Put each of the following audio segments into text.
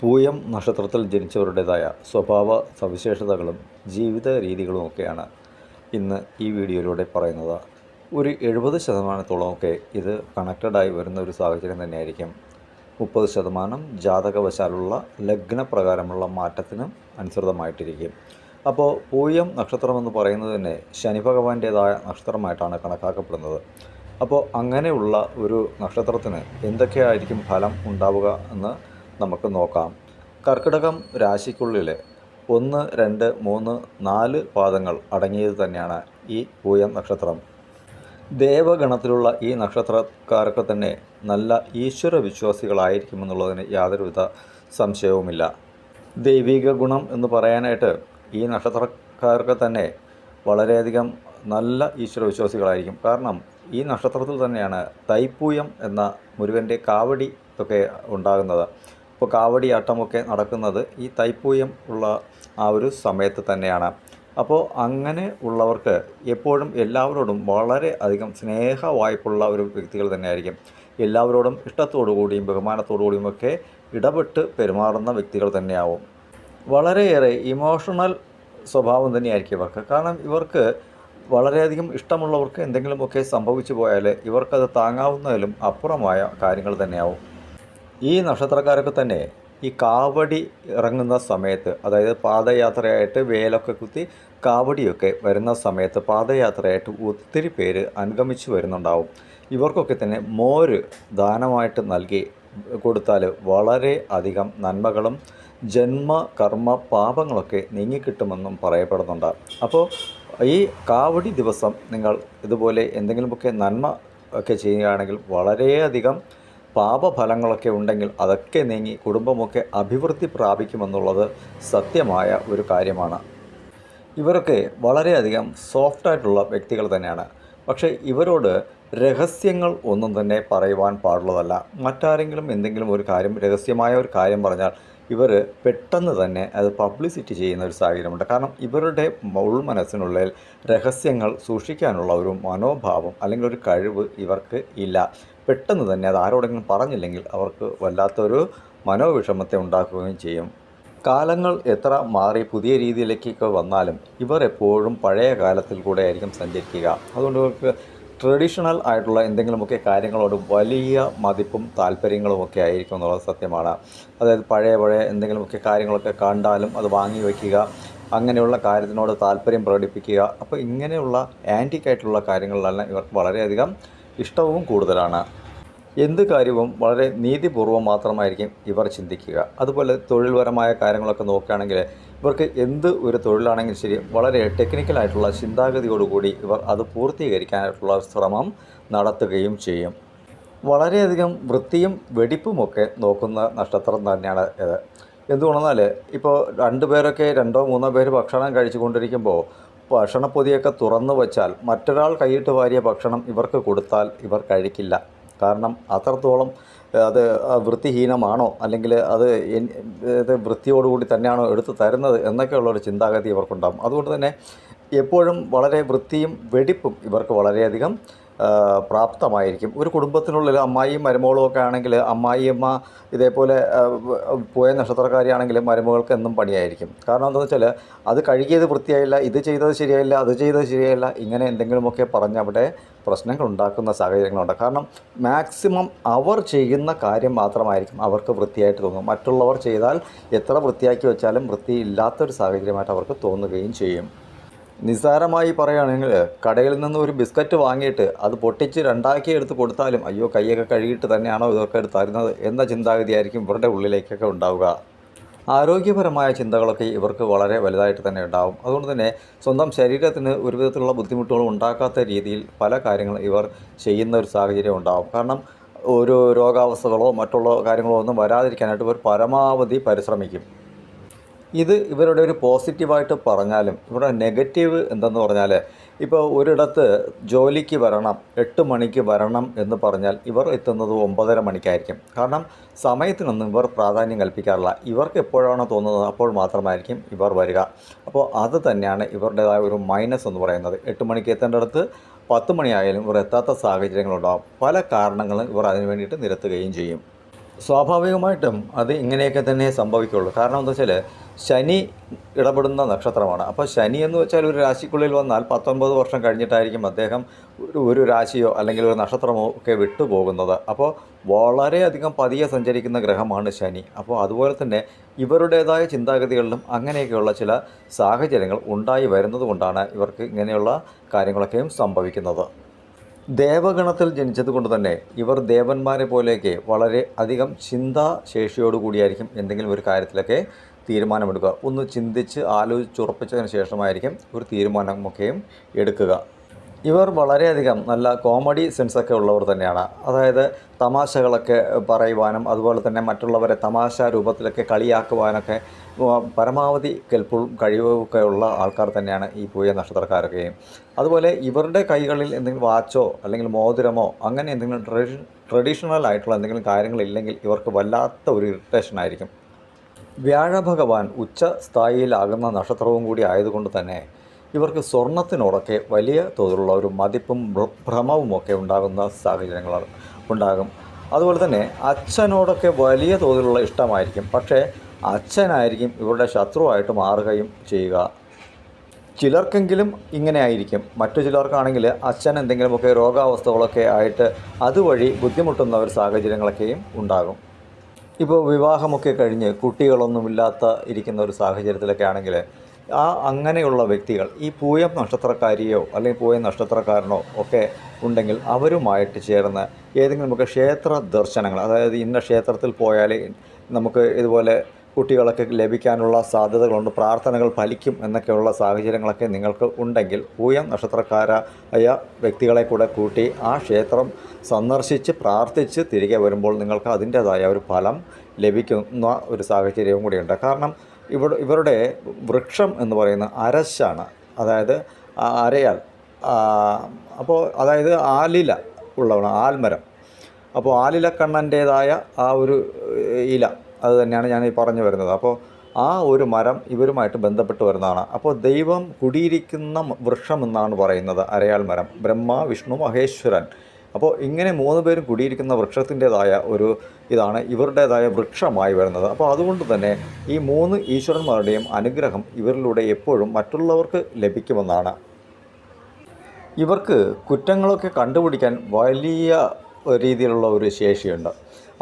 പൂയം നക്ഷത്രത്തിൽ ജനിച്ചവരുടേതായ സ്വഭാവ സവിശേഷതകളും ജീവിത രീതികളുമൊക്കെയാണ് ഇന്ന് ഈ വീഡിയോയിലൂടെ പറയുന്നത്. ഒരു എഴുപത് ശതമാനത്തോളമൊക്കെ ഇത് കണക്റ്റഡായി വരുന്ന ഒരു സാഹചര്യം തന്നെയായിരിക്കും. മുപ്പത് ശതമാനം ജാതകവശാലുള്ള ലഗ്നപ്രകാരമുള്ള മാറ്റത്തിനും അനുസൃതമായിട്ടിരിക്കും. അപ്പോൾ പൂയം നക്ഷത്രം എന്ന് പറയുന്നത് തന്നെ ശനി ഭഗവാന്റേതായ നക്ഷത്രമായിട്ടാണ് കണക്കാക്കപ്പെടുന്നത്. അപ്പോൾ അങ്ങനെയുള്ള ഒരു നക്ഷത്രത്തിന് എന്തൊക്കെയായിരിക്കും ഫലം ഉണ്ടാവുക എന്ന് നമുക്ക് നോക്കാം. കർക്കിടകം രാശിക്കുള്ളിലെ ഒന്ന് രണ്ട് മൂന്ന് നാല് പാദങ്ങൾ അടങ്ങിയത് തന്നെയാണ് ഈ പൂയം നക്ഷത്രം. ദേവഗണത്തിലുള്ള ഈ നക്ഷത്രക്കാർക്ക് തന്നെ നല്ല ഈശ്വര വിശ്വാസികളായിരിക്കുമെന്നുള്ളതിന് യാതൊരുവിധ സംശയവുമില്ല. ദൈവിക ഗുണം എന്ന് പറയാനായിട്ട് ഈ നക്ഷത്രക്കാർക്ക് തന്നെ വളരെയധികം നല്ല ഈശ്വര വിശ്വാസികളായിരിക്കും കാരണം ഈ നക്ഷത്രത്തിൽ തന്നെയാണ് തൈപ്പൂയം എന്ന മുരുകന്റെ കാവടി ഒക്കെ ഉണ്ടാകുന്നത്. അപ്പോൾ കാവടിയാട്ടമൊക്കെ നടക്കുന്നത് ഈ തൈപ്പൂയം ഉള്ള ആ ഒരു സമയത്ത് തന്നെയാണ്. അപ്പോൾ അങ്ങനെ ഉള്ളവർക്ക് എപ്പോഴും എല്ലാവരോടും വളരെ അധികം സ്നേഹ വായ്പുള്ള ഒരു വ്യക്തികൾ തന്നെയായിരിക്കും. എല്ലാവരോടും ഇഷ്ടത്തോടു കൂടിയും ബഹുമാനത്തോടു കൂടിയും ഒക്കെ ഇടപെട്ട് പെരുമാറുന്ന വ്യക്തികൾ തന്നെയാവും. വളരെയേറെ ഇമോഷണൽ സ്വഭാവം തന്നെയായിരിക്കും ഇവർക്ക്. കാരണം ഇവർക്ക് വളരെയധികം ഇഷ്ടമുള്ളവർക്ക് എന്തെങ്കിലുമൊക്കെ സംഭവിച്ചു പോയാൽ ഇവർക്കത് താങ്ങാവുന്നതിലും അപ്പുറമായ കാര്യങ്ങൾ തന്നെയാവും. ഈ നക്ഷത്രക്കാരൊക്കെ തന്നെ ഈ കാവടി ഇറങ്ങുന്ന സമയത്ത് അതായത് പാദയാത്രയായിട്ട് വേലൊക്കെ കുത്തി കാവടിയൊക്കെ വരുന്ന സമയത്ത് പാദയാത്രയായിട്ട് ഒത്തിരി പേര് അനുഗമിച്ചു വരുന്നുണ്ടാവും. ഇവർക്കൊക്കെ തന്നെ മോര് ദാനമായിട്ട് നൽകി കൊടുത്താൽ വളരെ അധികം നന്മകളും ജന്മ കർമ്മ പാപങ്ങളൊക്കെ നീങ്ങിക്കിട്ടുമെന്നും പറയപ്പെടുന്നുണ്ട്. അപ്പോൾ ഈ കാവടി ദിവസം നിങ്ങൾ ഇതുപോലെ എന്തെങ്കിലുമൊക്കെ നന്മ ഒക്കെ ചെയ്യുകയാണെങ്കിൽ വളരെയധികം പാപഫലങ്ങളൊക്കെ ഉണ്ടെങ്കിൽ അതൊക്കെ നീങ്ങി കുടുംബമൊക്കെ അഭിവൃദ്ധി പ്രാപിക്കുമെന്നുള്ളത് സത്യമായ ഒരു കാര്യമാണ്. ഇവരൊക്കെ വളരെയധികം സോഫ്റ്റായിട്ടുള്ള വ്യക്തികൾ തന്നെയാണ്. പക്ഷേ ഇവരോട് രഹസ്യങ്ങൾ ഒന്നും തന്നെ പറയുവാൻ പാടുള്ളതല്ല. മറ്റാരെങ്കിലും എന്തെങ്കിലും ഒരു കാര്യം രഹസ്യമായ ഒരു കാര്യം പറഞ്ഞാൽ ഇവർ പെട്ടെന്ന് തന്നെ അത് പബ്ലിസിറ്റി ചെയ്യുന്ന ഒരു സാഹചര്യമുണ്ട്. കാരണം ഇവരുടെ ഉൾമനസ്സിനുള്ളിൽ രഹസ്യങ്ങൾ സൂക്ഷിക്കാനുള്ള ഒരു മനോഭാവം അല്ലെങ്കിൽ ഒരു കഴിവ് ഇവർക്ക് ഇല്ല. പെട്ടെന്ന് തന്നെ അത് ആരോടെങ്കിലും പറഞ്ഞില്ലെങ്കിൽ അവർക്ക് വല്ലാത്തൊരു മനോവിഷമത്തെ ഉണ്ടാക്കുകയും ചെയ്യും. കാലങ്ങൾ എത്ര മാറി പുതിയ രീതിയിലേക്കൊക്കെ വന്നാലും ഇവർ എപ്പോഴും പഴയ കാലത്തിൽ കൂടെ ആയിരിക്കും സഞ്ചരിക്കുക. അതുകൊണ്ട് ഇവർക്ക് ട്രഡീഷണൽ ആയിട്ടുള്ള എന്തെങ്കിലുമൊക്കെ കാര്യങ്ങളോട് വലിയ മതിപ്പും താല്പര്യങ്ങളും ഒക്കെ ആയിരിക്കും എന്നുള്ളത് സത്യമാണ്. അതായത് പഴയ പഴയ എന്തെങ്കിലുമൊക്കെ കാര്യങ്ങളൊക്കെ കണ്ടാലും അത് വാങ്ങി വയ്ക്കുക അങ്ങനെയുള്ള കാര്യത്തിനോട് താല്പര്യം പ്രകടിപ്പിക്കുക അപ്പോൾ ഇങ്ങനെയുള്ള ആന്റിക്കായിട്ടുള്ള കാര്യങ്ങളിലെല്ലാം ഇവർക്ക് വളരെയധികം ഇഷ്ടവും കൂടുതലാണ്. എന്ത് കാര്യവും വളരെ നീതിപൂർവം മാത്രമായിരിക്കും ഇവർ ചിന്തിക്കുക. അതുപോലെ തൊഴിൽപരമായ കാര്യങ്ങളൊക്കെ നോക്കുകയാണെങ്കിൽ ഇവർക്ക് എന്ത് ഒരു തൊഴിലാണെങ്കിലും ശരി വളരെ ടെക്നിക്കലായിട്ടുള്ള ചിന്താഗതിയോടുകൂടി ഇവർ അത് പൂർത്തീകരിക്കാനായിട്ടുള്ള ശ്രമം നടത്തുകയും ചെയ്യും. വളരെയധികം വൃത്തിയും വെടിപ്പുമൊക്കെ നോക്കുന്ന നക്ഷത്രം തന്നെയാണ് ഇത്. എന്തുകൊണ്ടെന്നാൽ ഇപ്പോൾ രണ്ട് പേരൊക്കെ രണ്ടോ മൂന്നോ പേര് ഭക്ഷണം കഴിച്ചു കഴിച്ചുകൊണ്ടിരിക്കുമ്പോൾ ഭക്ഷണപ്പൊതിയൊക്കെ തുറന്നു വച്ചാൽ മറ്റൊരാൾ കൈയിട്ട് വാരിയ ഭക്ഷണം ഇവർക്ക് കൊടുത്താൽ ഇവർ കഴിക്കില്ല. കാരണം അത്രത്തോളം അത് വൃത്തിഹീനമാണോ? അല്ലെങ്കിൽ അത് ഇത് വൃത്തിയോടുകൂടി തന്നെയാണോ എടുത്ത് തരുന്നത് എന്നൊക്കെയുള്ളൊരു ചിന്താഗതി ഇവർക്കുണ്ടാകും. അതുകൊണ്ട് തന്നെ എപ്പോഴും വളരെ വൃത്തിയും വെടിപ്പും ഇവർക്ക് വളരെയധികം പ്രാപ്തമായിരിക്കും. ഒരു കുടുംബത്തിനുള്ളിൽ അമ്മായിയും മരുമകളും ഒക്കെ ആണെങ്കിൽ അമ്മായിയമ്മ ഇതേപോലെ പോയ നക്ഷത്രക്കാരിയാണെങ്കിൽ മരുമകൾക്ക് എന്നും പണിയായിരിക്കും. കാരണം എന്താണെന്ന് വെച്ചാൽ അത് കഴുകിയത് വൃത്തിയായില്ല ഇത് ചെയ്തത് ശരിയായില്ല അത് ചെയ്തത് ശരിയായില്ല ഇങ്ങനെ എന്തെങ്കിലുമൊക്കെ പറഞ്ഞ് അവിടെ പ്രശ്നങ്ങൾ ഉണ്ടാക്കുന്ന സാഹചര്യങ്ങളുണ്ട്. കാരണം മാക്സിമം അവർ ചെയ്യുന്ന കാര്യം മാത്രമായിരിക്കും അവർക്ക് വൃത്തിയായിട്ട് തോന്നും. മറ്റുള്ളവർ ചെയ്താൽ എത്ര വൃത്തിയാക്കി വെച്ചാലും വൃത്തിയില്ലാത്തൊരു സാഹചര്യമായിട്ട് അവർക്ക് തോന്നുകയും ചെയ്യും. നിസ്സാരമായി പറയുകയാണെങ്കിൽ കടയിൽ നിന്ന് ഒരു ബിസ്ക്കറ്റ് വാങ്ങിയിട്ട് അത് പൊട്ടിച്ച് രണ്ടാക്കി എടുത്ത് കൊടുത്താലും അയ്യോ കൈയൊക്കെ കഴുകിയിട്ട് തന്നെയാണോ ഇതൊക്കെ തരുന്നത് എന്ന ചിന്താഗതിയായിരിക്കും ഇവരുടെ ഉള്ളിലേക്കൊക്കെ ഉണ്ടാവുക. ആരോഗ്യപരമായ ചിന്തകളൊക്കെ ഇവർക്ക് വളരെ വലുതായിട്ട് തന്നെ ഉണ്ടാവും. അതുകൊണ്ട് തന്നെ സ്വന്തം ശരീരത്തിന് ഒരു വിധത്തിലുള്ള ബുദ്ധിമുട്ടുകളും ഉണ്ടാക്കാത്ത രീതിയിൽ പല കാര്യങ്ങളും ഇവർ ചെയ്യുന്ന ഒരു സാഹചര്യം ഉണ്ടാവും. കാരണം ഒരു രോഗാവസ്ഥകളോ മറ്റുള്ള കാര്യങ്ങളോ ഒന്നും വരാതിരിക്കാനായിട്ട് ഇവർ പരമാവധി പരിശ്രമിക്കും. ഇത് ഇവരുടെ ഒരു പോസിറ്റീവായിട്ട് പറഞ്ഞാലും ഇവിടെ നെഗറ്റീവ് എന്തെന്ന് പറഞ്ഞാൽ ഇപ്പോൾ ഒരിടത്ത് ജോലിക്ക് വരണം എട്ട് മണിക്ക് വരണം എന്ന് പറഞ്ഞാൽ ഇവർ എത്തുന്നത് ഒമ്പതര മണിക്കായിരിക്കും. കാരണം സമയത്തിനൊന്നും ഇവർ പ്രാധാന്യം കൽപ്പിക്കാറില്ല. ഇവർക്ക് എപ്പോഴാണോ തോന്നുന്നത് അപ്പോൾ മാത്രമായിരിക്കും ഇവർ വരിക. അപ്പോൾ അത് തന്നെയാണ് ഇവരുടേതായ ഒരു മൈനസ് എന്ന് പറയുന്നത്. എട്ട് മണിക്ക് എത്തേണ്ടടുത്ത് പത്ത് മണിയായാലും ഇവർ എത്താത്ത സാഹചര്യങ്ങളുണ്ടാകും പല കാരണങ്ങളും ഇവർ അതിന് വേണ്ടിയിട്ട് നിരത്തുകയും ചെയ്യും. സ്വാഭാവികമായിട്ടും അത് ഇങ്ങനെയൊക്കെ തന്നെ സംഭവിക്കുള്ളൂ. കാരണം എന്താ വെച്ചാൽ ശനി ഇടപെടുന്ന നക്ഷത്രമാണ്. അപ്പോൾ ശനി എന്ന് വെച്ചാൽ ഒരു രാശിക്കുള്ളിൽ വന്നാൽ പത്തൊൻപത് വർഷം കഴിഞ്ഞിട്ടായിരിക്കും അദ്ദേഹം ഒരു ഒരു രാശിയോ അല്ലെങ്കിൽ ഒരു നക്ഷത്രമോ ഒക്കെ വിട്ടുപോകുന്നത് അപ്പോൾ വളരെയധികം പതിയെ സഞ്ചരിക്കുന്ന ഗ്രഹമാണ് ശനി. അപ്പോൾ അതുപോലെ തന്നെ ഇവരുടേതായ ചിന്താഗതികളിലും അങ്ങനെയൊക്കെയുള്ള ചില സാഹചര്യങ്ങൾ ഉണ്ടായി വരുന്നത് കൊണ്ടാണ് ഇവർക്ക് ഇങ്ങനെയുള്ള കാര്യങ്ങളൊക്കെയും സംഭവിക്കുന്നത്. ദേവഗണത്തിൽ ജനിച്ചതുകൊണ്ട് തന്നെ ഇവർ ദേവന്മാരെ പോലെയൊക്കെ വളരെ അധികം ചിന്താശേഷിയോടുകൂടിയായിരിക്കും എന്തെങ്കിലും ഒരു കാര്യത്തിലൊക്കെ തീരുമാനമെടുക്കുക. ഒന്ന് ചിന്തിച്ച് ആലോചിച്ചുറപ്പിച്ചതിന് ശേഷമായിരിക്കും ഒരു തീരുമാനമൊക്കെയും എടുക്കുക. ഇവർ വളരെയധികം നല്ല കോമഡി സെൻസൊക്കെ ഉള്ളവർ തന്നെയാണ്. അതായത് തമാശകളൊക്കെ പറയുവാനും അതുപോലെ തന്നെ മറ്റുള്ളവരെ തമാശ രൂപത്തിലൊക്കെ കളിയാക്കുവാനൊക്കെ പരമാവധി കെൽപ്പും കഴിവൊക്കെ ഉള്ള ആൾക്കാർ തന്നെയാണ് ഈ പൂയ നക്ഷത്രക്കാരൊക്കെയും. അതുപോലെ ഇവരുടെ കൈകളിൽ എന്തെങ്കിലും വാച്ചോ അല്ലെങ്കിൽ മോതിരമോ അങ്ങനെ എന്തെങ്കിലും ട്രഡീഷണൽ ആയിട്ടുള്ള എന്തെങ്കിലും കാര്യങ്ങളില്ലെങ്കിൽ ഇവർക്ക് വല്ലാത്ത ഒരു ഇറിറ്റേഷൻ ആയിരിക്കും. വ്യാഴഭഗവാൻ ഉച്ച സ്ഥായിയിലാകുന്ന നക്ഷത്രവും കൂടി ആയതുകൊണ്ട് തന്നെ ഇവർക്ക് സ്വർണത്തിനോടൊക്കെ വലിയ തോതിലുള്ള ഒരു മതിപ്പും ഭ്രമവും ഒക്കെ ഉണ്ടാകുന്ന സാഹചര്യങ്ങൾ ഉണ്ടാകും. അതുപോലെ തന്നെ അച്ഛനോടൊക്കെ വലിയ തോതിലുള്ള ഇഷ്ടമായിരിക്കും. പക്ഷേ അച്ഛനായിരിക്കും ഇവരുടെ ശത്രുവായിട്ട് മാറുകയും ചെയ്യുക. ചിലർക്കെങ്കിലും ഇങ്ങനെ ആയിരിക്കും. മറ്റു ചിലർക്കാണെങ്കിൽ അച്ഛൻ എന്തെങ്കിലുമൊക്കെ രോഗാവസ്ഥകളൊക്കെ ആയിട്ട് അതുവഴി ബുദ്ധിമുട്ടുന്ന ഒരു സാഹചര്യങ്ങളൊക്കെയും ഉണ്ടാകും. ഇപ്പോൾ വിവാഹമൊക്കെ കഴിഞ്ഞ് കുട്ടികളൊന്നുമില്ലാത്ത ഇരിക്കുന്ന ഒരു സാഹചര്യത്തിലൊക്കെ ആണെങ്കിൽ ആ അങ്ങനെയുള്ള വ്യക്തികൾ ഈ പൂയം നക്ഷത്രക്കാരിയോ അല്ലെങ്കിൽ പൂയം നക്ഷത്രക്കാരനോ ഒക്കെ ഉണ്ടെങ്കിൽ അവരുമായിട്ട് ചേർന്ന് ഏതെങ്കിലുമൊക്കെ ക്ഷേത്ര ദർശനങ്ങൾ അതായത് ഇന്ന ക്ഷേത്രത്തിൽ പോയാൽ നമുക്ക് ഇതുപോലെ കുട്ടികളൊക്കെ ലഭിക്കാനുള്ള സാധ്യതകളുണ്ട് പ്രാർത്ഥനകൾ ഫലിക്കും എന്നൊക്കെയുള്ള സാഹചര്യങ്ങളൊക്കെ നിങ്ങൾക്ക് ഉണ്ടെങ്കിൽ പൂയം നക്ഷത്രക്കാരായ വ്യക്തികളെ കൂടെ കൂട്ടി ആ ക്ഷേത്രം സന്ദർശിച്ച് പ്രാർത്ഥിച്ച് തിരികെ വരുമ്പോൾ നിങ്ങൾക്ക് അതിന്റേതായ ഒരു ഫലം ലഭിക്കുന്ന ഒരു സാഹചര്യവും കൂടിയുണ്ട്. കാരണം ഇവിടെ ഇവരുടെ വൃക്ഷം എന്ന് പറയുന്ന അരശാണ് അതായത് അരയാൽ അപ്പോൾ അതായത് ആലില ഉള്ളവണ് ആൽമരം. അപ്പോൾ ആലിലക്കണ്ണന്റേതായ ആ ഒരു ഇല അത് തന്നെയാണ് ഞാൻ ഈ പറഞ്ഞു വരുന്നത്. അപ്പോൾ ആ ഒരു മരം ഇവരുമായിട്ട് ബന്ധപ്പെട്ട് വരുന്നതാണ്. അപ്പോൾ ദൈവം കുടിയിരിക്കുന്ന വൃക്ഷം എന്നാണ് പറയുന്നത് അരയാൾ മരം. ബ്രഹ്മ വിഷ്ണു മഹേശ്വരൻ. അപ്പോൾ ഇങ്ങനെ മൂന്ന് പേരും കുടിയിരിക്കുന്ന വൃക്ഷത്തിന്റേതായ ഒരു ഇതാണ് ഇവരുടേതായ വൃക്ഷമായി വരുന്നത്. അപ്പോൾ അതുകൊണ്ട് തന്നെ ഈ മൂന്ന് ഈശ്വരന്മാരുടെയും അനുഗ്രഹം ഇവരിലൂടെ എപ്പോഴും മറ്റുള്ളവർക്ക് ലഭിക്കുമെന്നാണ്. ഇവർക്ക് കുറ്റങ്ങളൊക്കെ കണ്ടുപിടിക്കാൻ വലിയ രീതിയിലുള്ള ഒരു ശേഷിയുണ്ട്.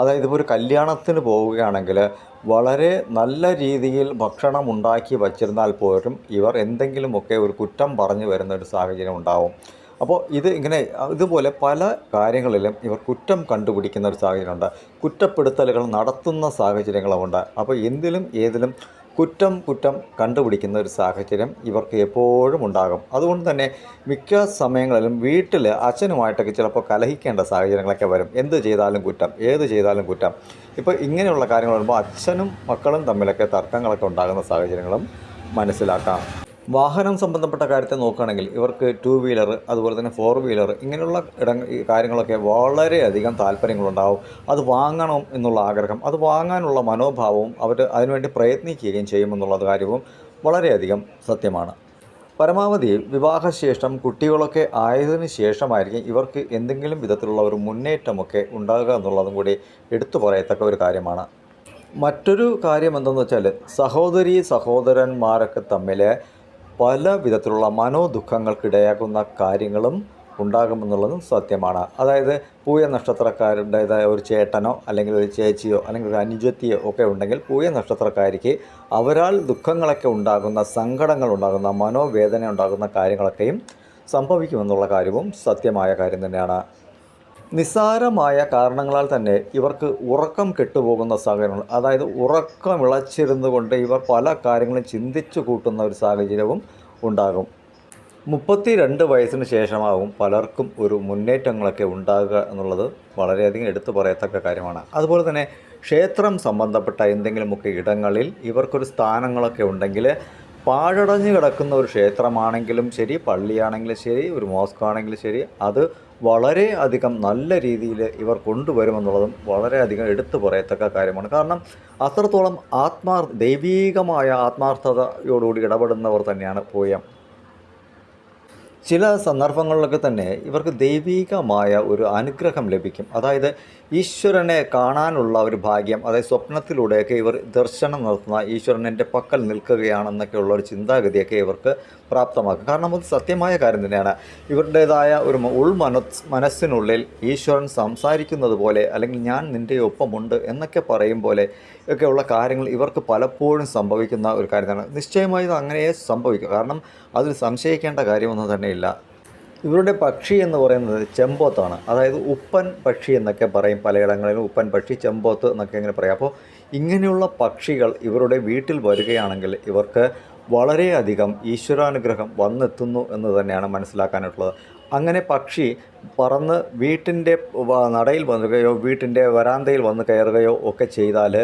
അതായത് ഇപ്പോൾ ഒരു കല്യാണത്തിന് പോവുകയാണെങ്കിൽ വളരെ നല്ല രീതിയിൽ ഭക്ഷണം ഉണ്ടാക്കി വച്ചിരുന്നാൽ പോലും ഇവർ എന്തെങ്കിലുമൊക്കെ ഒരു കുറ്റം പറഞ്ഞു വരുന്ന ഒരു സാഹചര്യം ഉണ്ടാവും. അപ്പോൾ ഇത് ഇങ്ങനെ ഇതുപോലെ പല കാര്യങ്ങളിലും ഇവർ കുറ്റം കണ്ടുപിടിക്കുന്ന ഒരു സാഹചര്യമുണ്ട്. കുറ്റപ്പെടുത്തലുകൾ നടത്തുന്ന സാഹചര്യങ്ങളുമുണ്ട്. അപ്പോൾ എന്തിലും ഏതിലും കുറ്റം കുറ്റം കണ്ടുപിടിക്കുന്ന ഒരു സാഹചര്യം ഇവർക്ക് എപ്പോഴും ഉണ്ടാകും. അതുകൊണ്ട് തന്നെ മിക്ക സമയങ്ങളിലും വീട്ടിൽ അച്ഛനുമായിട്ടൊക്കെ ചിലപ്പോൾ കലഹിക്കേണ്ട സാഹചര്യങ്ങളൊക്കെ വരും. എന്ത് ചെയ്താലും കുറ്റം ഏത് ചെയ്താലും കുറ്റം. ഇപ്പോൾ ഇങ്ങനെയുള്ള കാര്യങ്ങൾ വരുമ്പോൾ അച്ഛനും മക്കളും തമ്മിലൊക്കെ തർക്കങ്ങളൊക്കെ ഉണ്ടാകുന്ന സാഹചര്യങ്ങളും മനസ്സിലാക്കാം. വാഹനം സംബന്ധപ്പെട്ട കാര്യത്തെ നോക്കുകയാണെങ്കിൽ ഇവർക്ക് ടു വീലർ അതുപോലെ തന്നെ ഫോർ വീലർ ഇങ്ങനെയുള്ള ഇട ഈ കാര്യങ്ങളൊക്കെ വളരെയധികം താല്പര്യങ്ങളുണ്ടാവും. അത് വാങ്ങണം എന്നുള്ള ആഗ്രഹം അത് വാങ്ങാനുള്ള മനോഭാവവും അവർ അതിനുവേണ്ടി പ്രയത്നിക്കുകയും ചെയ്യുമെന്നുള്ള കാര്യവും വളരെയധികം സത്യമാണ്. പരമാവധി വിവാഹശേഷം കുട്ടികളൊക്കെ ആയതിനു ശേഷമായിരിക്കും ഇവർക്ക് എന്തെങ്കിലും വിധത്തിലുള്ള ഒരു മുന്നേറ്റമൊക്കെ ഉണ്ടാകുക എന്നുള്ളതും കൂടി എടുത്തു പറയത്തക്ക ഒരു കാര്യമാണ്. മറ്റൊരു കാര്യം എന്തെന്ന് വെച്ചാൽ സഹോദരി സഹോദരന്മാരൊക്കെ തമ്മിൽ പല വിധത്തിലുള്ള മനോദുഃഖങ്ങൾക്കിടയാക്കുന്ന കാര്യങ്ങളും ഉണ്ടാകുമെന്നുള്ളതും സത്യമാണ്. അതായത് പൂയ നക്ഷത്രക്കാരുടേതായ ഒരു ചേട്ടനോ അല്ലെങ്കിൽ ഒരു ചേച്ചിയോ അല്ലെങ്കിൽ ഒരു അനുജത്തിയോ ഒക്കെ ഉണ്ടെങ്കിൽ പൂയ നക്ഷത്രക്കാരിക്ക് അവരാൽ ദുഃഖങ്ങളൊക്കെ ഉണ്ടാകുന്ന സങ്കടങ്ങൾ ഉണ്ടാകുന്ന മനോവേദന ഉണ്ടാകുന്ന കാര്യങ്ങളൊക്കെയും സംഭവിക്കുമെന്നുള്ള കാര്യവും സത്യമായ കാര്യം തന്നെയാണ്. നിസ്സാരമായ കാരണങ്ങളാൽ തന്നെ ഇവർക്ക് ഉറക്കം കെട്ടുപോകുന്ന സാഹചര്യങ്ങൾ അതായത് ഉറക്കം ഇളച്ചിരുന്നു കൊണ്ട് ഇവർ പല കാര്യങ്ങളും ചിന്തിച്ചു കൂട്ടുന്ന ഒരു സാഹചര്യവും ഉണ്ടാകും. മുപ്പത്തി രണ്ട് വയസ്സിന് ശേഷമാകും പലർക്കും ഒരു മുന്നേറ്റങ്ങളൊക്കെ ഉണ്ടാകുക എന്നുള്ളത് വളരെയധികം എടുത്തു പറയത്തക്ക കാര്യമാണ്. അതുപോലെ തന്നെ ക്ഷേത്രം സംബന്ധപ്പെട്ട എന്തെങ്കിലുമൊക്കെ ഇടങ്ങളിൽ ഇവർക്കൊരു സ്ഥാനങ്ങളൊക്കെ ഉണ്ടെങ്കിൽ പാഴടഞ്ഞു കിടക്കുന്ന ഒരു ക്ഷേത്രമാണെങ്കിലും ശരി പള്ളിയാണെങ്കിലും ശരി ഒരു മോസ്ക് ആണെങ്കിലും ശരി അത് വളരെ അധികം നല്ല രീതിയിൽ ഇവർ കൊണ്ടുവരുമെന്നുള്ളതും വളരെയധികം എടുത്തു പറയത്തക്ക കാര്യമാണ്. കാരണം അത്രത്തോളം ആത്മാർ ദൈവീകമായ ആത്മാർത്ഥതയോടുകൂടി ഇടപെടുന്നവർ തന്നെയാണ് പൂയം. ചില സന്ദർഭങ്ങളിലൊക്കെ തന്നെ ഇവർക്ക് ദൈവീകമായ ഒരു അനുഗ്രഹം ലഭിക്കും. അതായത് ഈശ്വരനെ കാണാനുള്ള ഒരു ഭാഗ്യം അതായത് സ്വപ്നത്തിലൂടെയൊക്കെ ഇവർ ദർശനം നടത്തുന്ന ഈശ്വരൻ എന്റെ പക്കൽ നിൽക്കുകയാണെന്നൊക്കെയുള്ള ഒരു ചിന്താഗതിയൊക്കെ ഇവർക്ക് പ്രാപ്തമാക്കും. കാരണം അത് സത്യമായ കാര്യം തന്നെയാണ്. ഇവരുടേതായ ഒരു ഉൾ മനസ് മനസ്സിനുള്ളിൽ ഈശ്വരൻ സംസാരിക്കുന്നത് പോലെ അല്ലെങ്കിൽ ഞാൻ നിന്റെ ഒപ്പമുണ്ട് എന്നൊക്കെ പറയും പോലെ ഒക്കെയുള്ള കാര്യങ്ങൾ ഇവർക്ക് പലപ്പോഴും സംഭവിക്കുന്ന ഒരു കാര്യമാണ്. നിശ്ചയമായി അങ്ങനെയേ സംഭവിക്കും. കാരണം അതിൽ സംശയിക്കേണ്ട കാര്യമൊന്നും തന്നെയില്ല ഇവരുടെ പക്ഷി എന്ന് പറയുന്നത് ചെമ്പോത്താണ്. അതായത് ഉപ്പൻ പക്ഷി എന്നൊക്കെ പറയും പലയിടങ്ങളിലും. ഉപ്പൻ പക്ഷി ചെമ്പോത്ത് എന്നൊക്കെ ഇങ്ങനെ പറയാം. അപ്പോൾ ഇങ്ങനെയുള്ള പക്ഷികൾ ഇവരുടെ വീട്ടിൽ വരികയാണെങ്കിൽ ഇവർക്ക് വളരെയധികം ഈശ്വരാനുഗ്രഹം വന്നെത്തുന്നു എന്ന് തന്നെയാണ് മനസ്സിലാക്കാനുള്ളത് അങ്ങനെ പക്ഷി പറന്ന് വീട്ടിന്റെ നടയിൽ വന്നുകയോ വീട്ടിന്റെ വരാന്തയിൽ വന്ന് കയറുകയോ ഒക്കെ ചെയ്താൽ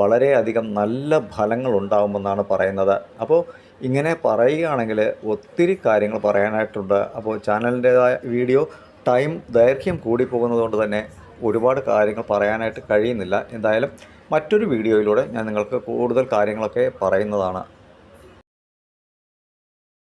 വളരെയധികം നല്ല ഫലങ്ങൾ ഉണ്ടാകുമെന്നാണ് പറയുന്നത്. അപ്പോൾ ഇങ്ങനെ പറയുകയാണെങ്കിൽ ഒത്തിരി കാര്യങ്ങൾ പറയാനായിട്ടുണ്ട്. അപ്പോൾ ചാനലിന്റേതായ വീഡിയോ ടൈം ദൈർഘ്യം കൂടി പോകുന്നതുകൊണ്ട് തന്നെ ഒരുപാട് കാര്യങ്ങൾ പറയാനായിട്ട് കഴിയുന്നില്ല. എന്തായാലും മറ്റൊരു വീഡിയോയിലൂടെ ഞാൻ നിങ്ങൾക്ക് കൂടുതൽ കാര്യങ്ങളൊക്കെ പറയുന്നതാണ്.